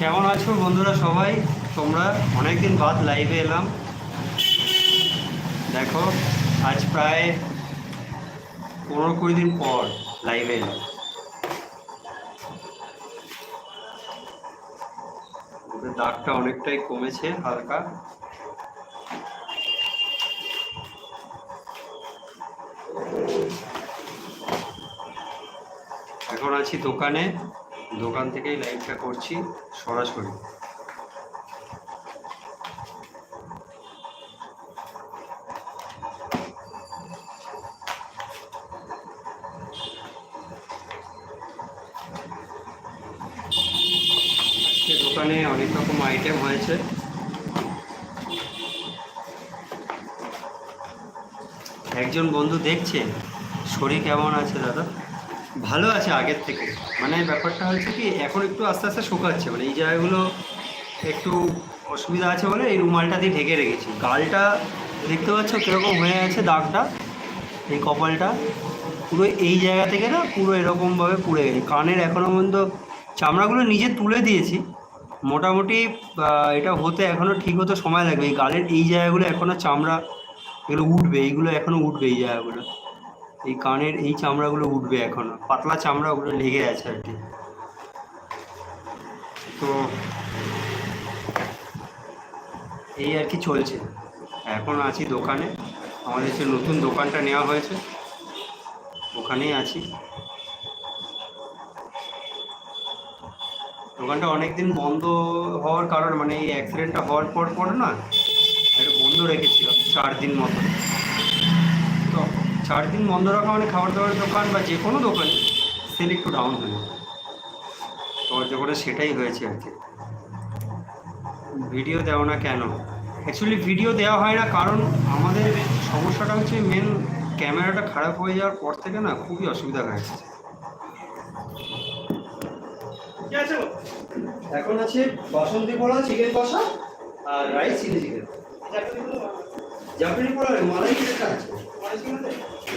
কেমন আছো বন্ধুরা সবাই? তোমরা অনেকদিন বাদ লাইভে এলাম। দেখো, আজ প্রায় পনেরো কুড়ি দিন পর লাইভে এলাম। দাগটা অনেকটাই কমেছে, হালকা। এখন আছি দোকানে। দোকান থেকেই লাইভটা করছি, সরাসরি। দোকানে অনেক রকম আইটেম হয়েছে। একজন বন্ধু দেখছে, শরীর কেমন আছে দাদা? ভালো আছে আগের থেকে। মানে ব্যাপারটা হচ্ছে কি, এখন একটু আস্তে আস্তে শুকাচ্ছে। মানে এই জায়গাগুলো একটু অসুবিধা আছে বলে এই রুমালটা দিয়ে ঢেকে রেখেছি। গালটা দেখতে পাচ্ছ কীরকম হয়ে আছে দাগটা, এই কপালটা। পুরো এই জায়গা থেকে না পুরো এরকমভাবে পুড়ে গেছে। কানের এখনও পর্যন্ত চামড়াগুলো নিজে তুলে দিয়েছি। মোটামুটি এটা হতে এখনও ঠিক হতে সময় লাগবে। এই গালের এই জায়গাগুলো এখনও চামড়া, এগুলো উঠবে, এইগুলো এখনও উঠবে এই জায়গাগুলো। এই কানের, এই চামড়াগুলো উঠবে এখনও। পাতলা চামড়া ওগুলো লেগে আছে আর কি। তো এই আর কি চলছে। এখন আছি দোকানে। আমাদের যে নতুন দোকানটা নেওয়া হয়েছে। ওখানেই আছি। দোকানটা অনেকদিন বন্ধ হওয়ার কারণ মানে এই অ্যাক্সিডেন্টটা হওয়ার পর পর না এটা বন্ধ রেখেছিলাম, চার দিন মতো। চার দিন বন্ধ রাখা মানে খাবার দাবারের দোকান বা যে কোনো দোকানে সেল একটু ডাউন হয়ে যায়। তো সেটাই হয়েছে আর কি। ভিডিও দেওয়া না কেন? অ্যাকচুয়ালি ভিডিও দেওয়া হয় না কারণ আমাদের সমস্যাটা হচ্ছে মেন ক্যামেরাটা খারাপ হয়ে যাওয়ার পর থেকে না খুবই অসুবিধা হয়েছে এখন আছে বাসন্তী পোড়া চিকেন কষা আর রাইস চিলি চিকেন। জাপানি পোড়া। মালাই চিকেনটা আছে।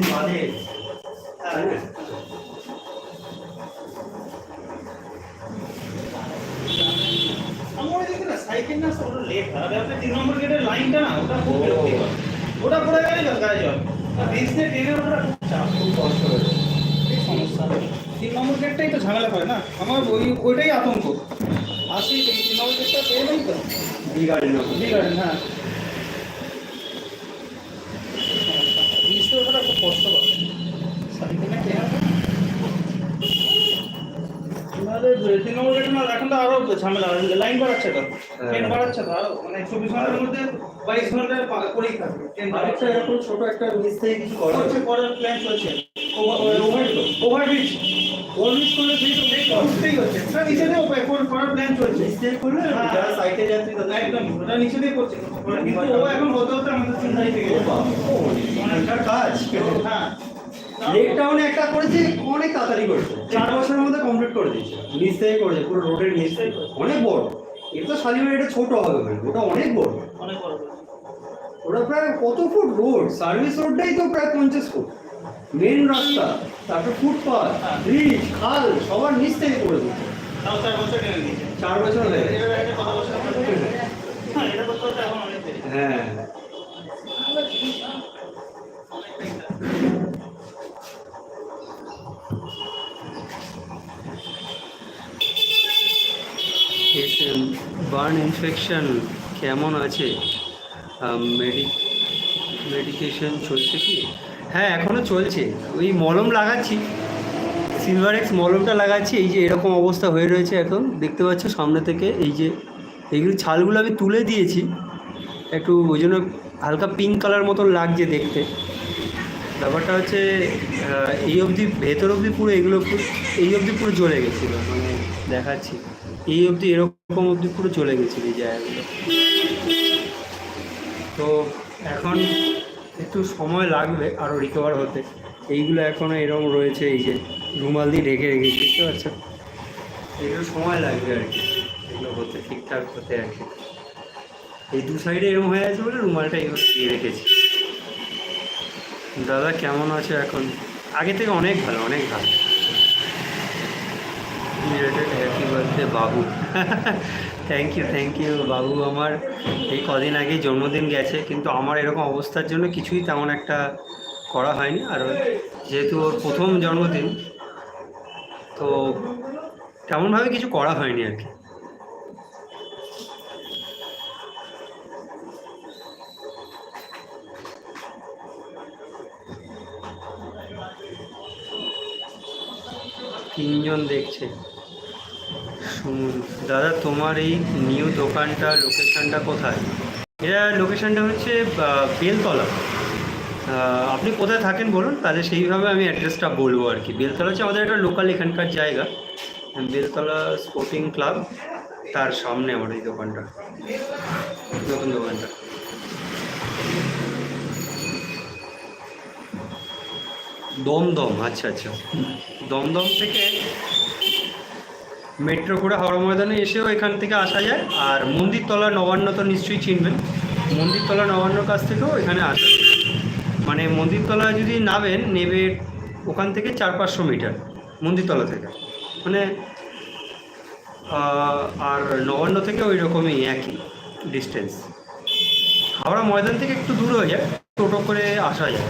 অনেকদিন বাদে তাই না? আমার ওইদিকে না সাইকেল না ওটা লেট আর আপনার তিন নম্বর গেটের লাইনটা না ওটা খুব বিরক্তিকর ওটা পড়ে গেলে জল জল আর রিক্সে ট্রেনের ওটা খুব চাপ খুব কষ্ট হয়েছে এই সমস্যা তিন নম্বর গেটটাই তো ঝামেলা করে না? আমার ওই ওইটাই আতঙ্ক। আসি তিন নম্বর গেটটা পেয়ে নেই তো। বি গার্ডেন টি গার্ডেন হ্যাঁ রিক্সে ওটা খুব কষ্ট করে সাইকেলে কে আছে? নাহলে তিন নম্বর গেটে না এখন তো ঝামেলা লাইন বাড়াচ্ছে তো। ট্রেন বাড়াচ্ছে তো মানে চব্বিশ ঘণ্টার মধ্যে বাইশ ঘণ্টার করেই থাকবে আরেকটা এরকম ছোট একটা নিচ থেকে কিছু করা হচ্ছে করার প্ল্যান চলছে। ওভার ওভারব্রিজ ওভারব্রিজ করে সেই তো ব্রেক হচ্ছে ওটা নিচে দিয়ে ওপরে করার প্ল্যান চলছে। নিচ থেকে করলে হ্যাঁ। যারা সাইকেল যাত্রী তাদের একদম ওটা নিচে দিয়ে করছে। কিন্তু ও এখন হতে হতে আমাদের চিন্তাই থেকে কাজ। হ্যাঁ। লেক টাউনে একটা করেছে অনেক তাড়াতাড়ি করেছে। চার বছরের মধ্যে কমপ্লিট করে দিয়েছে। নিচ থেকে করেছে পুরো রোডের নিচ থেকে অনেক বড়। এটা তো শালিমার এটা ছোট হবে ভাই ওটা অনেক বড়। অনেক বড়। ওটা প্রায় কত ফুট? রোড সার্ভিস রোডটাই তো প্রায় পঞ্চাশ ফুট। মেন রাস্তা তারপর ফুটপাথ ব্রিজ খাল সবার নিচ থেকে করে দিচ্ছে চার বছর বছর হয়ে গেছে। এবার একটা কত বছর হবে? হ্যাঁ এটা করতে করতে এখন অনেক দেরি হ্যাঁ বার্ন ইনফেকশন কেমন আছে? মেডি মেডিকেশন চলছে কি? হ্যাঁ এখনও চলছে। ওই মলম লাগাচ্ছি। সিলভার এক্স মলমটা লাগাচ্ছি। এই যে এরকম অবস্থা হয়ে রয়েছে এখন। দেখতে পাচ্ছ সামনে থেকে এই যে, এইগুলো ছালগুলো আমি তুলে দিয়েছি। একটু ওই জন্য হালকা পিঙ্ক কালার মতন লাগছে দেখতে। ব্যাপারটা হচ্ছে এই অবধি ভেতর অবধি পুরো এগুলো এই অবধি পুরো জ্বলে গেছিল। মানে দেখাচ্ছি। এই অবধি এরকম অবধি পুরো চলে গেছিল এই জায়গাগুলো। তো এখন একটু সময় লাগবে আরও রিকভার হতে। এইগুলো এখনও এরকম রয়েছে এই যে রুমাল দিয়ে ঢেকে রেখেছি, বুঝতে পারছ? সময় লাগবে আর কি। এগুলো হতে, ঠিকঠাক হতে আর কি। এই দু সাইডে এরকম হয়ে আছে বলে রুমালটা এগুলো দিয়ে রেখেছি। দাদা কেমন আছো এখন? আগে থেকে অনেক ভালো অনেক ভালো। Birthday Babu. Thank you thank you বাবু আমার। এই কদিন আগে জন্মদিন গেছে, কিন্তু আমার এরকম অবস্থার জন্য কিছুই তেমন একটা করা হয়নি। আর যেহেতু ওর প্রথম জন্মদিন, তো তেমনভাবে কিছু করা হয়নি আর কি। তিনজন দেখছে। শুনুন দাদা, তোমার এই নিউ দোকানটা লোকেশনটা কোথায়? এটা লোকেশনটা হচ্ছে বেলতলা। আপনি কোথায় থাকেন বলুন, তাহলে সেইভাবে আমি অ্যাড্রেসটা বলব আর কি। বেলতলা হচ্ছে আমাদের একটা লোকাল এখানকার জায়গা। বেলতলা স্পোর্টিং ক্লাব তার সামনে আমার এই দোকানটা। নতুন দোকানটা। দমদম আচ্ছা আচ্ছা। দমদম থেকে মেট্রো করে হাওড়া ময়দানে এসেও এখান থেকে আসা যায়। আর মন্দিরতলা নবান্ন তো নিশ্চয়ই চিনবেন। মন্দিরতলা নবান্নর কাছ থেকেও এখানে আসা। মানে মন্দিরতলা যদি নামেন, নেবে ওখান থেকে চার পাঁচশো মিটার মন্দিরতলা থেকে। মানে আর নবান্ন থেকে ওই রকমই একই ডিস্টেন্স হাওড়া ময়দান থেকে একটু দূর হয়ে যায়, টোটো করে আসা যায়।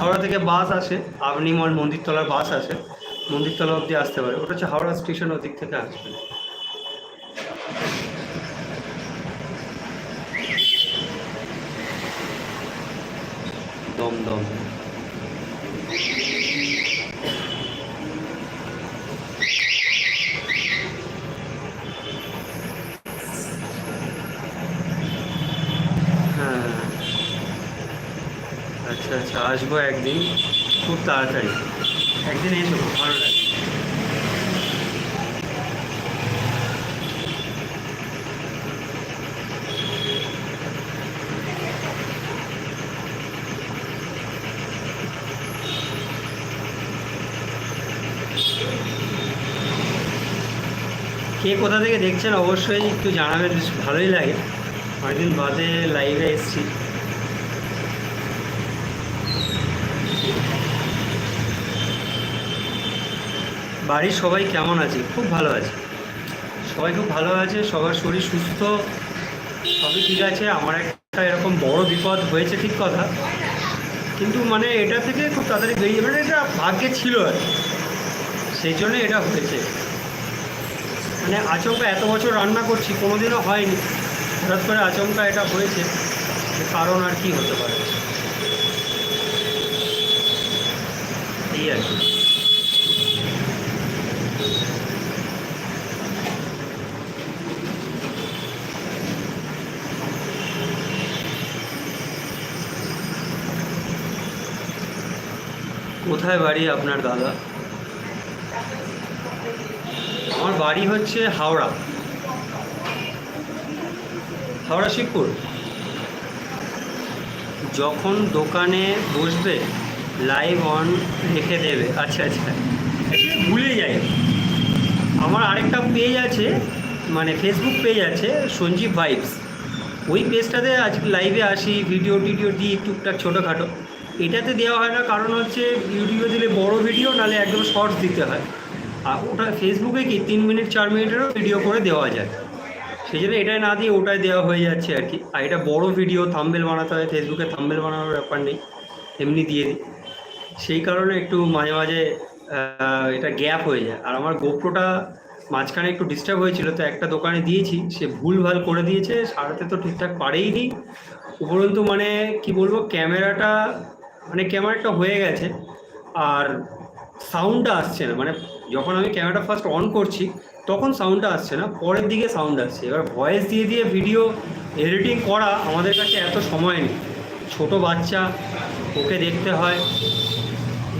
হাওড়া থেকে বাস আসে আপনি মল মন্দিরতলার বাস আছে মন্দিরতলা অবধি আসতে পারে। ওটা হচ্ছে হাওড়া স্টেশন ওদিক থেকে আসবে। দমদম হ্যাঁ আচ্ছা আচ্ছা আসব একদিন খুব তাড়াতাড়ি। একদিন এসো, ভালো লাগে কে কোথা থেকে দেখছেন অবশ্যই একটু জানাবেন, বেশ ভালোই লাগে। অনেকদিন বাদে লাইভে এসেছি। বাড়ির সবাই কেমন আছে? খুব ভালো আছে। সবাই খুব ভালো আছে, সবার শরীর সুস্থ, সবই ঠিক আছে। আমার একটা এরকম বড় বিপদ হয়েছে ঠিক কথা। কিন্তু মানে এটা থেকে খুব তাড়াতাড়ি বেরিয়ে মানে এটা ভাগ্যে ছিল আর। সেই জন্য এটা হয়েছে। মানে আচমকা এত বছর রান্না করছি, কোনোদিনও হয়নি। হঠাৎ করে আচমকা এটা হয়েছে কারণ আর কি হতে পারে। এই আর কি। কোথায় বাড়ি আপনার দাদা? আমার বাড়ি হচ্ছে হাওড়া। হাওড়া শিবপুর। যখন দোকানে বসবে লাইভ অন রেখে দেবে। আচ্ছা আচ্ছা। ভুলে যাই আমার আরেকটা পেজ আছে মানে ফেসবুক পেজ আছে, সঞ্জীব ভাইবস ওই পেজটাতে আজকে লাইভে আসি ভিডিও টিডিও দিই টুকটাক ছোটোখাটো। এটাতে দেওয়া হয় না, কারণ হচ্ছে ইউটিউবে দিলে বড় ভিডিও নাহলে একদম শর্টস দিতে হয়। আর ওটা ফেসবুকে কি, তিন মিনিট, চার মিনিটেরও ভিডিও করে দেওয়া যায়। সেই জন্য এটাই না দিয়ে ওটাই দেওয়া হয়ে যাচ্ছে আর কি। আর এটা বড় ভিডিও থাম্বেল বানাতে হয়, ফেসবুকে থাম্বেল বানানোর ব্যাপার নেই, এমনি দিয়ে দিই। সেই কারণে একটু মাঝে মাঝে এটা গ্যাপ হয়ে যায়। আর আমার গোপ্রোটা মাঝখানে একটু ডিস্টার্ব হয়েছিল, তো একটা দোকানে দিয়েছি, সে ভুলভাল করে দিয়েছে, সারাতে তো ঠিকঠাক পারেই নি। উপরন্তু মানে কি বলব, ক্যামেরাটা মানে ক্যামেরাটা হয়ে গেছে, আর সাউন্ডটা আসছে না। মানে যখন আমি ক্যামেরাটা ফার্স্ট অন করছি, তখন সাউন্ডটা আসছে না, পরের দিকে সাউন্ড আসছে। এবার ভয়েস দিয়ে দিয়ে ভিডিও এডিটিং করা আমাদের কাছে এত সময় নেই। ছোটো বাচ্চা, ওকে দেখতে হয়,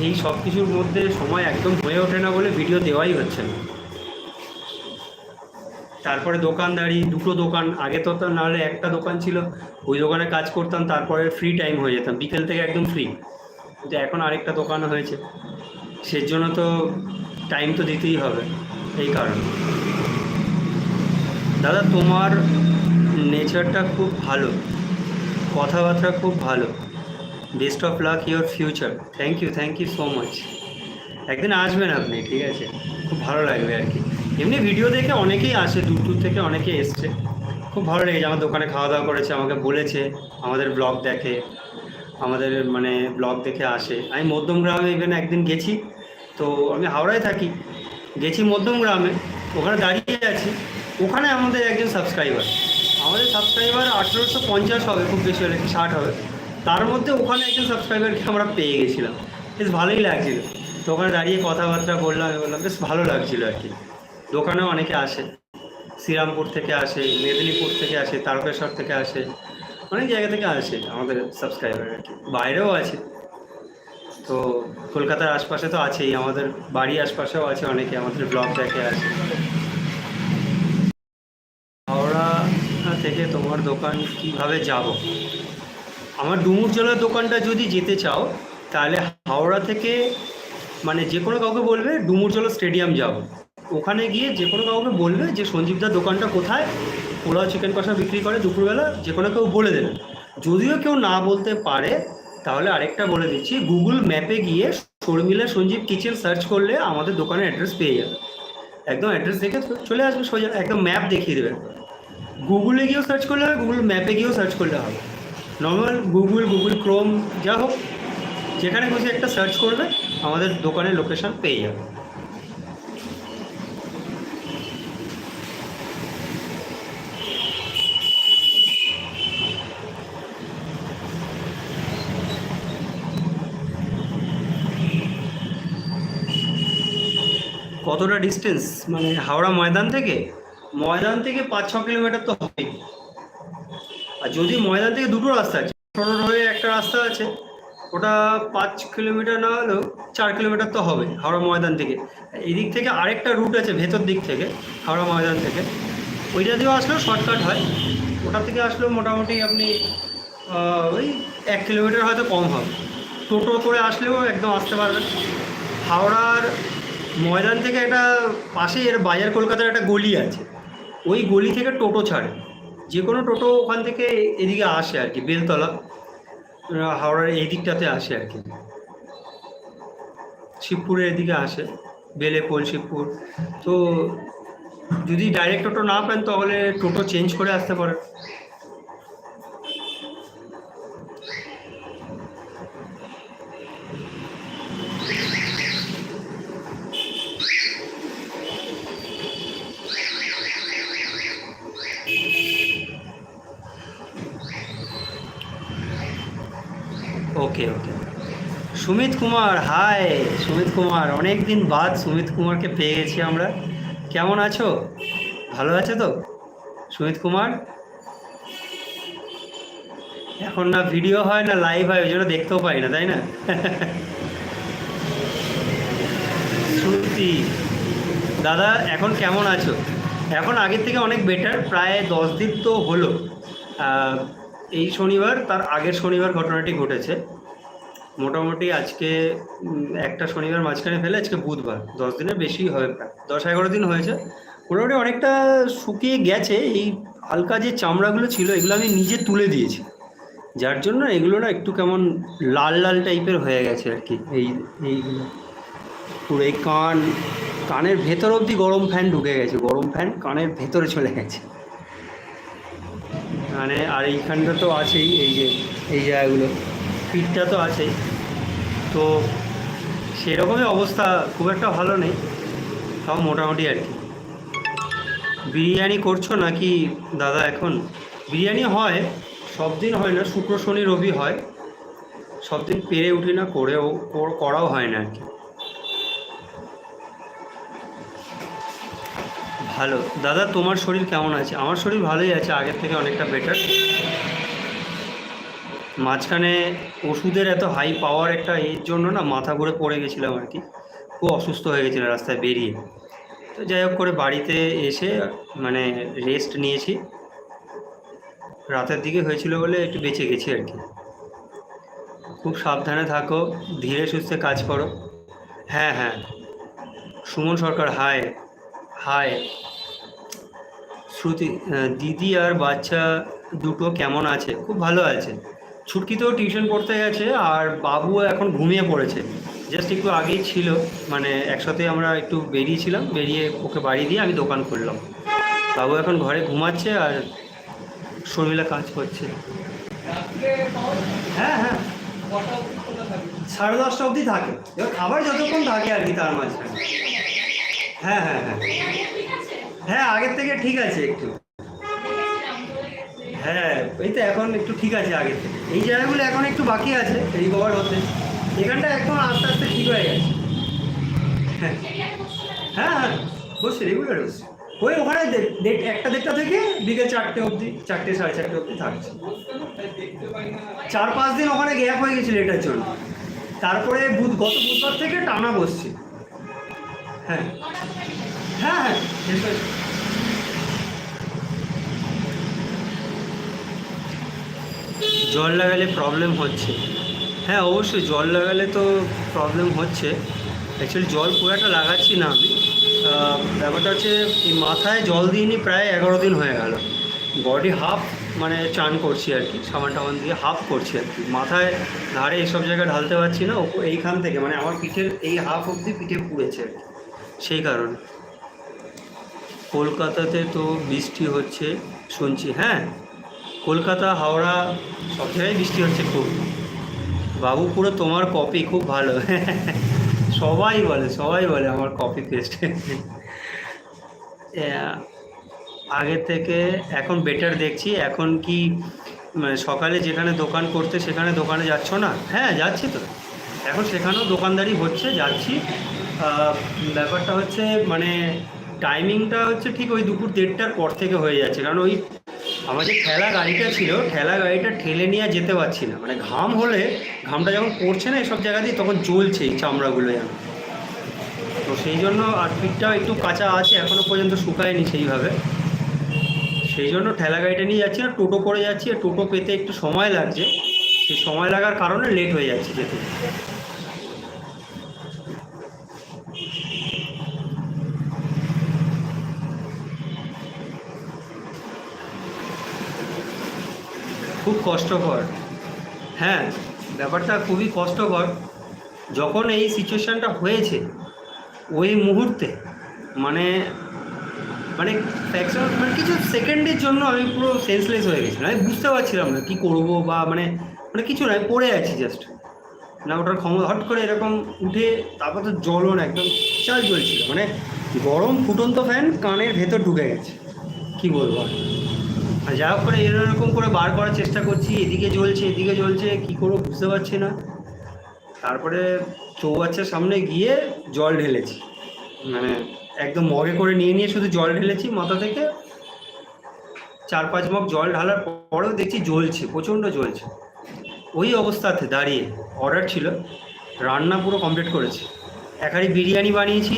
এই সব কিছুর মধ্যে সময় একদম হয়ে ওঠে না বলে ভিডিও দেওয়াই হচ্ছে না। তারপরে দোকানদারি, দুটো দোকান। আগে তো নাহলে একটা দোকান ছিল, ওই দোকানে কাজ করতাম, তারপরে ফ্রি টাইম হয়ে যেতাম। বিকেল থেকে একদম ফ্রি কিন্তু এখন আরেকটা দোকান হয়েছে। সের জন্য তো টাইম তো দিতেই হবে, এই কারণে। দাদা, তোমার নেচারটা খুব ভালো। কথাবার্তা খুব ভালো। Best of luck your future thank you thank you so much একদিন আসবেন আপনি, ঠিক আছে? খুব ভালো লাগবে আর কি। এমনি ভিডিও দেখে অনেকেই আসে, দূর দূর থেকে অনেকেই এসছে। খুব ভালো লেগেছে, আমার দোকানে খাওয়া দাওয়া করেছে, আমাকে বলেছে, আমাদের ব্লগ দেখে, আমাদের মানে ব্লগ দেখে আসে। আমি মধ্যম গ্রামে ইভেন একদিন গেছি, তো আমি হাওড়ায় থাকি। গেছি মধ্যম গ্রামে ওখানে দাঁড়িয়ে আছি। ওখানে আমাদের একজন সাবস্ক্রাইবার আমাদের সাবস্ক্রাইবার আঠেরোশো পঞ্চাশ হবে, খুব বেশি হলে, ষাট হবে। তার মধ্যে ওখানে একজন সাবস্ক্রাইবারকে আমরা পেয়ে গেছিলাম। বেশ ভালোই লাগছিল। তো ওখানে দাঁড়িয়ে কথাবার্তা বললাম বললাম, বেশ ভালো লাগছিল আর কি। দোকানেও অনেকে আসে। শ্রীরামপুর থেকে আসে, মেদিনীপুর থেকে আসে, তারকেশ্বর থেকে আসে, অনেক জায়গা থেকে আসে আমাদের সাবস্ক্রাইবার আর কি। বাইরেও আছে। তো কলকাতার আশপাশে তো আছেই, আমাদের বাড়ি আশপাশেও আছে অনেকে, আমাদের ব্লগ দেখে আসে। হাওড়া থেকে তোমার দোকান কীভাবে যাব? আমার ডুমুরজলার দোকানটা যদি যেতে চাও, তাহলে হাওড়া থেকে মানে যে কোনো কাউকে বলবে ডুমুরজলা স্টেডিয়াম যাব। ওখানে গিয়ে যে কোনো কাউকে বলবে যে সঞ্জীবদার দোকানটা কোথায়? পোলাও চিকেন কষা বিক্রি করে দুপুরবেলা, যে কোনো কেউ বলে দেবে। যদিও কেউ না বলতে পারে, তাহলে আরেকটা বলে দিচ্ছি। গুগল ম্যাপে গিয়ে শর্মিলা সঞ্জীব কিচেন সার্চ করলে আমাদের দোকানের অ্যাড্রেস পেয়ে যাবে। একদম অ্যাড্রেস দেখে চলে আসবে সোজা, একদম ম্যাপ দেখিয়ে দেবে। গুগলে গিয়েও সার্চ করলে হবে গুগল ম্যাপে গিয়েও সার্চ করলে হবে। নর্মাল গুগল গুগল ক্রোম যা হোক, যেখানে খুশি একটা সার্চ করবে, আমাদের দোকানের লোকেশন পেয়ে যাবে। কতটা ডিস্টেন্স মানে হাওড়া ময়দান থেকে? ময়দান থেকে পাঁচ, ছ কিলোমিটার তো হবে। আর যদি ময়দান থেকে দুটো রাস্তা আছে টোটো হয়ে একটা রাস্তা আছে, ওটা পাঁচ কিলোমিটার না হলেও চার কিলোমিটার তো হবে হাওড়া ময়দান থেকে। এই দিক থেকে আরেকটা রুট আছে ভেতর দিক থেকে, হাওড়া ময়দান থেকে। ওইটা দিয়েও আসলেও শর্টকাট হয়। ওটা থেকে আসলেও মোটামুটি আপনি ওই এক কিলোমিটার হয়তো কম হবে। টোটো করে আসলেও একদম আসতে পারবেন। হাওড়ার ময়দান থেকে একটা পাশেই এর বাজার কলকাতার একটা গলি আছে। ওই গলি থেকে টোটো ছাড়ে। যে কোনো টোটো ওখান থেকে এদিকে আসে আর কি, বেলতলা হাওড়ার এই দিকটাতে আসে আর কি। শিবপুরের এদিকে আসে, বেলেপোল, শিবপুর। তো যদি ডাইরেক্ট টোটো না পান, তাহলে টোটো চেঞ্জ করে আসতে পারেন okay okay Sumit Kumar hi Sumit Kumar অনেক দিন বাদ সুমিত কুমারকে পেয়ে গেছি আমরা। কেমন আছো? ভালো আছে তো? সুমিত কুমার এখন না ভিডিও হয় না লাইভ হয়, ওই জন্য দেখতেও পাই না, তাই না? শ্রুতি, দাদা, এখন কেমন আছো? এখন আগের থেকে অনেক বেটার প্রায় দশ দিন তো হলো। এই শনিবার, তার আগের শনিবার ঘটনাটি ঘটেছে। মোটামুটি আজকে একটা শনিবার মাঝখানে ফেলে আজকে বুধবার, দশ দিনের বেশি হবে প্রায় দশ এগারো দিন হয়েছে। মোটামুটি অনেকটা শুকিয়ে গেছে, এই হালকা যে চামড়াগুলো ছিল, এগুলো আমি নিজে তুলে দিয়েছি। যার জন্য এগুলো না একটু কেমন লাল লাল টাইপের হয়ে গেছে আর কি, এই, এইগুলো। পুরো এই কান, কানের ভেতর অবধি গরম ফ্যান ঢুকে গেছে, গরম ফ্যান কানের ভেতরে চলে গেছে। মানে আর এইখানটা তো আছেই, এই যে, এই জায়গাগুলো। পিঠটা তো আছেই। তো সেরকমই অবস্থা, খুব একটা ভালো নেই, তাও মোটামুটি আর কি। বিরিয়ানি করছ নাকি দাদা এখন? বিরিয়ানি হয়, সব দিন হয় না, শুক্র, শনি, রবি হয়। সব দিন পেরে উঠি না, করেও করাও হয় না আর কি। ভালো। দাদা, তোমার শরীর কেমন আছে? আমার শরীর ভালোই আছে, আগের থেকে অনেকটা বেটার মাঝখানে ওষুধের এত হাই পাওয়ার একটা এর জন্য না মাথা ঘুরে পড়ে গেছিলাম আর কি। খুব অসুস্থ হয়ে গেছিল রাস্তায় বেরিয়ে। তো যাই হোক করে বাড়িতে এসে মানে রেস্ট নিয়েছি। রাতের দিকে হয়েছিল বলে একটু বেঁচে গেছি আর কি। খুব সাবধানে থাকো, ধীরে সুস্থে কাজ করো। হ্যাঁ হ্যাঁ। সুমন সরকার হায় হায় শ্রুতি দিদি আর বাচ্চা দুটো কেমন আছে? খুব ভালো আছে। ছুটকি তো টিউশন পড়তে গেছে আর বাবু এখন ঘুমিয়ে পড়েছে। জাস্ট একটু আগেই ছিল মানে একসাথে আমরা একটু বেরিয়েছিলাম, বেরিয়ে ওকে বাড়ি দিয়ে আমি দোকান খুললাম। বাবু এখন ঘরে ঘুমাচ্ছে আর শর্মিলা কাজ করছে। হ্যাঁ হ্যাঁ। সাড়ে দশটা অবধি থাকে। এবার খাবার যতক্ষণ থাকে আর কি তার মাঝখানে। হ্যাঁ হ্যাঁ হ্যাঁ। হ্যাঁ আগের থেকে ঠিক আছে একটু। হ্যাঁ এই তো এখন একটু ঠিক আছে আগে এই জায়গাগুলো এখন একটু বাকি আছে রিকভার হতে। এখানটা এখন আস্তে আস্তে ঠিক হয়ে গেছে। হ্যাঁ। হ্যাঁ হ্যাঁ বসছি রেগুলার বসছি। ওই ওখানে একটা দেড়টা থেকে বিকেল চারটে অবধি, চারটে সাড়ে চারটে অবধি থাকছে। চার পাঁচ দিন ওখানে গ্যাপ হয়ে গেছিল এটার জন্য। তারপরে বুধ গত বুধবার থেকে টানা বসছি। হ্যাঁ। হ্যাঁ হ্যাঁ এসো, এসো। জল লাগালে প্রবলেম হচ্ছে। হ্যাঁ অবশ্যই জল লাগালে তো প্রবলেম হচ্ছে। অ্যাকচুয়ালি জল খুব একটা লাগাচ্ছি না আমি। ব্যাপারটা হচ্ছে মাথায় জল দিইনি প্রায় এগারো দিন হয়ে গেল। বডি হাফ মানে চান করছি আর কি, সাবান টাবান দিয়ে হাফ করছি আর কি। মাথায় ধারে এইসব জায়গায় ঢালতে পারছি না এইখান থেকে মানে আমার পিঠের এই হাফ অবধি পিঠে পুড়েছে আর কি। সেই কারণে। কলকাতাতে তো বৃষ্টি হচ্ছে, শুনছি হ্যাঁ? কলকাতা, হাওড়া, সব জায়গায় বৃষ্টি হচ্ছে খুব। বাবু, পুরো তোমার কপি খুব ভালো। সবাই বলে সবাই বলে আমার কপি পেস্ট আগে থেকে এখন বেটার দেখছি। এখন কি সকালে যেখানে দোকান করতে সেখানে দোকানে যাচ্ছ না? হ্যাঁ যাচ্ছি তো। এখন সেখানেও দোকানদারি হচ্ছে, যাচ্ছি। ব্যাপারটা হচ্ছে মানে টাইমিংটা হচ্ছে ঠিক ওই দুপুর দেড়টার পর থেকে হয়ে যাচ্ছে। কারণ ওই আমার যে ঠেলা গাড়িটা ছিল ঠেলা গাড়িটা ঠেলে নিয়ে যেতে পারছি না। মানে ঘাম হলে, ঘামটা যখন পড়ছে না এসব জায়গাতেই তখন জ্বলছে এই চামড়াগুলো যেন। তো সেই জন্য আর পিঠটাও একটু কাঁচা আছে এখনও পর্যন্ত শুকায়নি সেইভাবে। সেই জন্য ঠেলা গাড়িটা নিয়ে যাচ্ছি আর টোটো করে যাচ্ছি। আর টোটো পেতে একটু সময় লাগছে। সেই সময় লাগার কারণে লেট হয়ে যাচ্ছে যেতে। খুব কষ্টকর। হ্যাঁ ব্যাপারটা খুবই কষ্টকর। যখন এই সিচুয়েশানটা হয়েছে, ওই মুহূর্তে মানে মানে fraction- মানে কিছু সেকেন্ডের জন্য আমি পুরো সেন্সলেস হয়ে গেছিলাম। আমি বুঝতে পারছিলাম না কী করব বা মানে মানে কিছু না পড়ে আছি জাস্ট না, ওটার ক্ষমতা হট করে এরকম উঠে তারপর তো জলও না একদম চাল জ্বলছিল। মানে গরম ফুটন্ত ফ্যান কানের ভেতর ঢুকে গেছে। কী বলব আর? যা হোক করে এরকম করে বার করার চেষ্টা করছি, এদিকে জ্বলছে এদিকে জ্বলছে, কি করব বুঝতে পারছি না। তারপরে চৌবাচ্চার সামনে গিয়ে জল ঢেলেছি। মানে একদম মগে করে নিয়ে নিয়ে শুধু জল ঢেলেছি মাথা থেকে। চার পাঁচ মগ জল ঢালার পরেও দেখছি জ্বলছে, প্রচণ্ড জ্বলছে। ওই অবস্থাতে দাঁড়িয়ে অর্ডার ছিল, রান্না পুরো কমপ্লিট করেছি। এক বিরিয়ানি বানিয়েছি,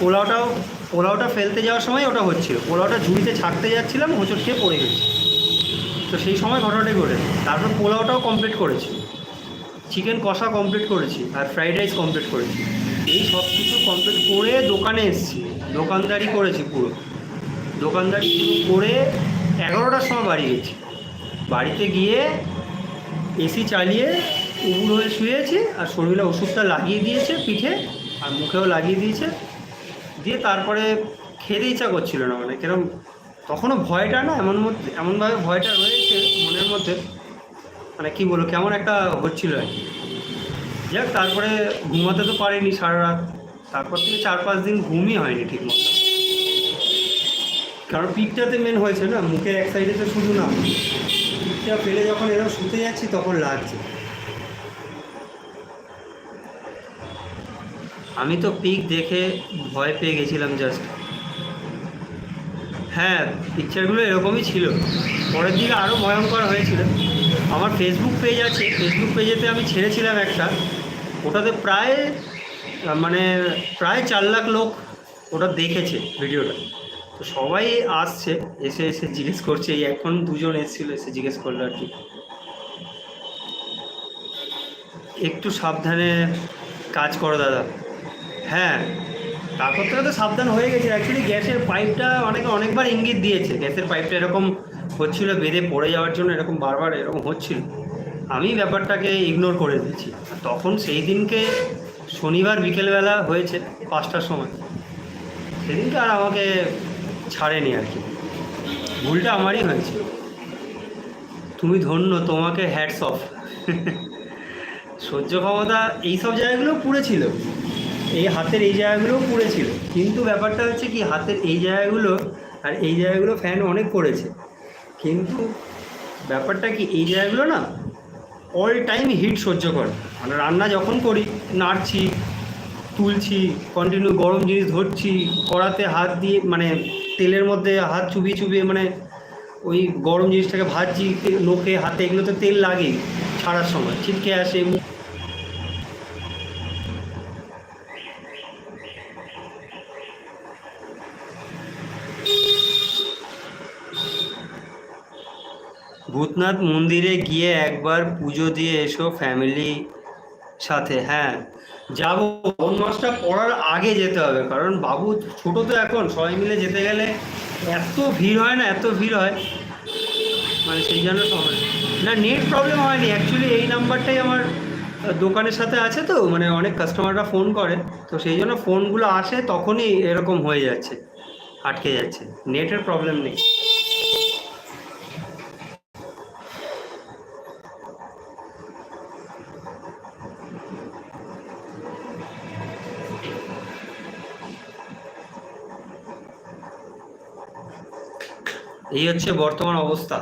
পোলাওটাও পোলাওটা ফেলতে যাওয়ার সময় ওটা হচ্ছিল। পোলাওটা ঝুড়িতে ছাড়তে যাচ্ছিলাম, হোঁচট খেয়ে পড়ে গেছি। তো সেই সময় ঘটনাটাই ঘটেছে। তারপর পোলাওটাও কমপ্লিট করেছি। চিকেন কষা কমপ্লিট করেছি আর ফ্রাইড রাইস কমপ্লিট করেছি। এই সব কিছু কমপ্লিট করে দোকানে এসেছি। দোকানদারি করেছি পুরো। দোকানদারি করে এগারোটার সময় বাড়ি গেছি। বাড়িতে গিয়ে এসি চালিয়ে উবুর হয়ে শুয়েছি আর শরীরে ওষুধটা লাগিয়ে দিয়েছে পিঠে আর মুখেও লাগিয়ে দিয়েছে। দিয়ে তারপরে খেতে ইচ্ছা করছিল না মানে। কিরম তখনও ভয়টা না, এমন মধ্যে, এমনভাবে ভয়টা রয়েছে মনের মধ্যে। মানে কি বলব, কেমন একটা হচ্ছিল আর কি। যাক, তারপরে ঘুমাতে তো পারিনি সারা রাত তারপর থেকে চার পাঁচ দিন ঘুমই হয়নি ঠিক মতো কারণ পিঠটাতে মেন হয়েছে না, মুখের এক সাইডে তো শুধু না পিঠটা ফেলে যখন এরকম শুতে যাচ্ছি তখন লাগছে। আমি তো পিক দেখে ভয় পেয়ে গেছিলাম জাস্ট হ্যাঁ পিকচারগুলো এরকমই ছিল। পরের দিকে আরও ভয়ঙ্কর হয়েছিল। আমার ফেসবুক পেজ আছে। ফেসবুক পেজেতে আমি ছেড়েছিলাম একটা। ওটাতে প্রায় মানে প্রায় চার লাখ লোক ওটা দেখেছে ভিডিওটা। তো সবাই আসছে, এসে এসে জিজ্ঞেস করছে, এই এখন দুজন এসেছিল, এসে জিজ্ঞেস করল আর কি। একটু সাবধানে কাজ করো দাদা। হ্যাঁ তারপর থেকে তো সাবধান হয়ে গেছে। অ্যাকচুয়ালি গ্যাসের পাইপটা অনেকে অনেকবার ইঙ্গিত দিয়েছে। গ্যাসের পাইপটা এরকম হচ্ছিল বেঁধে পড়ে যাওয়ার জন্য এরকম বারবার এরকম হচ্ছিল। আমি ব্যাপারটাকে ইগনোর করে দিয়েছি। তখন সেই দিনকে শনিবার বিকেলবেলা হয়েছে পাঁচটার সময়। সেদিনকে আর আমাকে ছাড়েনি আর কি। ভুলটা আমারই হয়েছে। তুমি ধন্য, তোমাকে হ্যাটস অফ সহ্য ক্ষমতা এইসব জায়গাগুলো পুড়েছিল এই হাতের এই জায়গাগুলোও পুড়েছিল কিন্তু ব্যাপারটা হচ্ছে কি, হাতের এই জায়গাগুলো আর এই জায়গাগুলো ফ্যান অনেক পড়েছে। কিন্তু ব্যাপারটা কি, এই জায়গাগুলো না অল টাইম হিট সহ্য করে। মানে রান্না যখন করি, নাড়ছি, তুলছি কন্টিনিউ গরম জিনিস ধরছি, কড়াতে হাত দিয়ে মানে তেলের মধ্যে হাত চুবিয়ে চুবিয়ে মানে ওই গরম জিনিসটাকে ভাজছি, নোখে, হাতে, এগুলোতে তেল লাগে ছাড়ার সময়। ছিটকে আসে ভূতনাথ মন্দিরে গিয়ে একবার পুজো দিয়ে এসো ফ্যামিলি সাথে হ্যাঁ। যাব কোন মাসটা পড়ার আগে যেতে হবে, কারণ বাবু ছোট তো এখন, সবাই মিলে যেতে গেলে এত ভিড় হয় না, এত ভিড় হয়। মানে সেই জন্য সময় না, নেট প্রবলেম হয়নি অ্যাকচুয়ালি এই নাম্বারটাই আমার দোকানের সাথে আছে তো মানে অনেক কাস্টমাররা ফোন করে, তো সেই জন্য ফোনগুলো আসে তখনই এরকম হয়ে যাচ্ছে, আটকে যাচ্ছে। নেটের প্রবলেম নেই। এই হচ্ছে বর্তমান অবস্থা।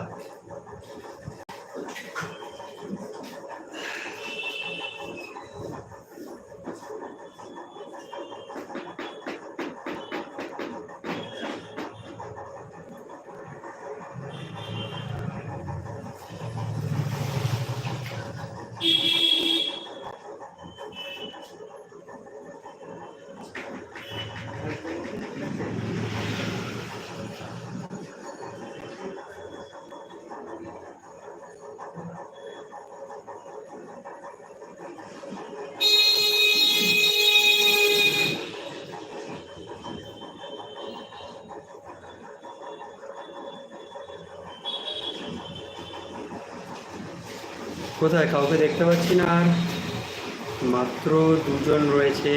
কোথায়? কাউকে দেখতে পাচ্ছি না আর মাত্র দুজন রয়েছে।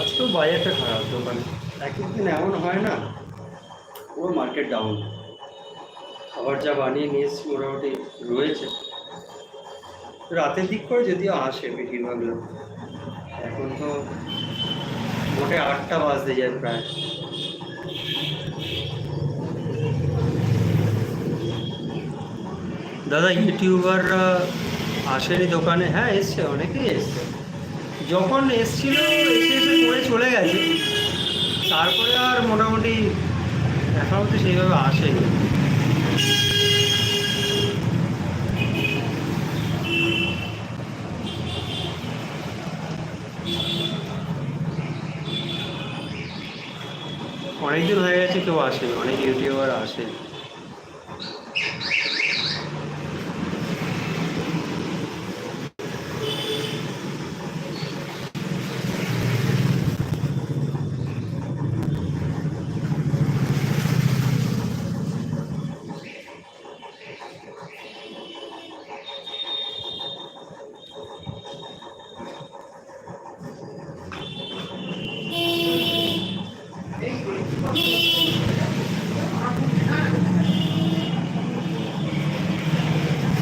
আজকেও বাজারটা খারাপ দোকানে। এক দিন এমন হয় না, পুরো মার্কেট ডাউন খাবার যা বানিয়ে নিয়ে এসেছি মোটামুটি রয়েছে। রাতের দিক করে যদিও আসে বেশিরভাগ এখন তো মোটে আটটা বাজতে যায় প্রায়। দাদা ইউটিউবাররা আসেনি দোকানে? হ্যাঁ এসছে, অনেকেই এসছে। যখন এসছিল, এসে এসে করে চলে গেছে। তারপরে আর মোটামুটি এখন তো সেইভাবে আসেনি। অনেকদিন হয়ে গেছে, কেউ আসে অনেক ইউটিউবার আসে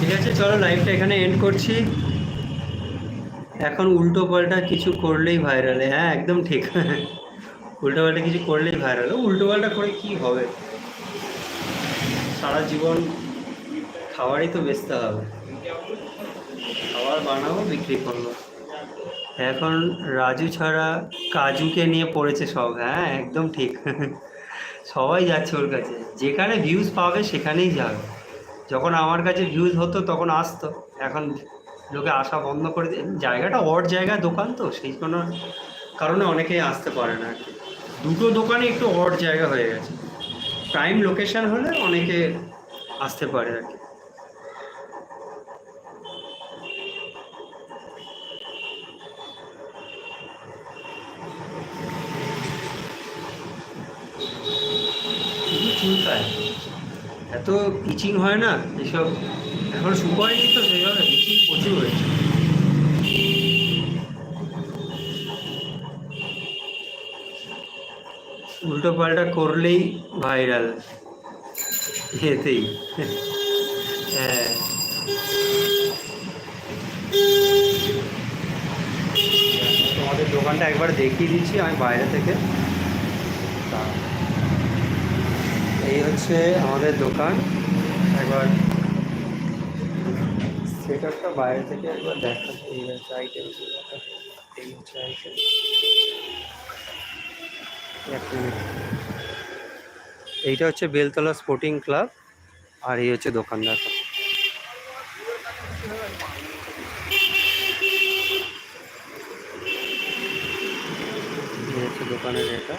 ঠিক আছে চলো লাইভটা এখানে এন্ড করছি। এখন উল্টো পাল্টা কিছু করলেই ভাইরাল হ্যাঁ একদম ঠিক। উল্টো পাল্টা কিছু করলেই ভাইরাল উল্টো পাল্টা করে কি হবে? সারা জীবন খাবারই তো বেচতে হবে। খাবার বানাবো, বিক্রি করব। এখন রাজু ছাড়া কাজুকে নিয়ে পড়েছে সব। হ্যাঁ একদম ঠিক। সবাই যাচ্ছে ওর কাছে। যেখানে ভিউজ পাবে সেখানেই যাবে। যখন আমার কাছে ভিউজ হতো, তখন আসতো। এখন লোকে আসা বন্ধ করে দিয়ে, জায়গাটা অড জায়গায় দোকান তো, সেই কোনো কারণে অনেকেই আসতে পারে না আর কি দুটো দোকানে একটু অড জায়গা হয়ে গেছে। প্রাইম লোকেশান হলে অনেকে আসতে পারে আর কি শুধু চুলকায় পিচিং হয় না, এসব এখন সুপারি তো সেভাবে পিচিং প্রচুর হয়েছে। উল্টো পাল্টা করলেই ভাইরাল এতেই। হ্যাঁ। তোমাদের দোকানটা একবার দেখিয়ে দিচ্ছি আমি বাইরে থেকে। তা এই হচ্ছে আমাদের দোকান। একবার সেটআপটা বাইরে থেকে একবার দেখা এই হচ্ছে আইটেম এইটা হচ্ছে বেলতলা স্পোর্টিং ক্লাব আর এই হচ্ছে দোকান দেখো দোকানের এটা।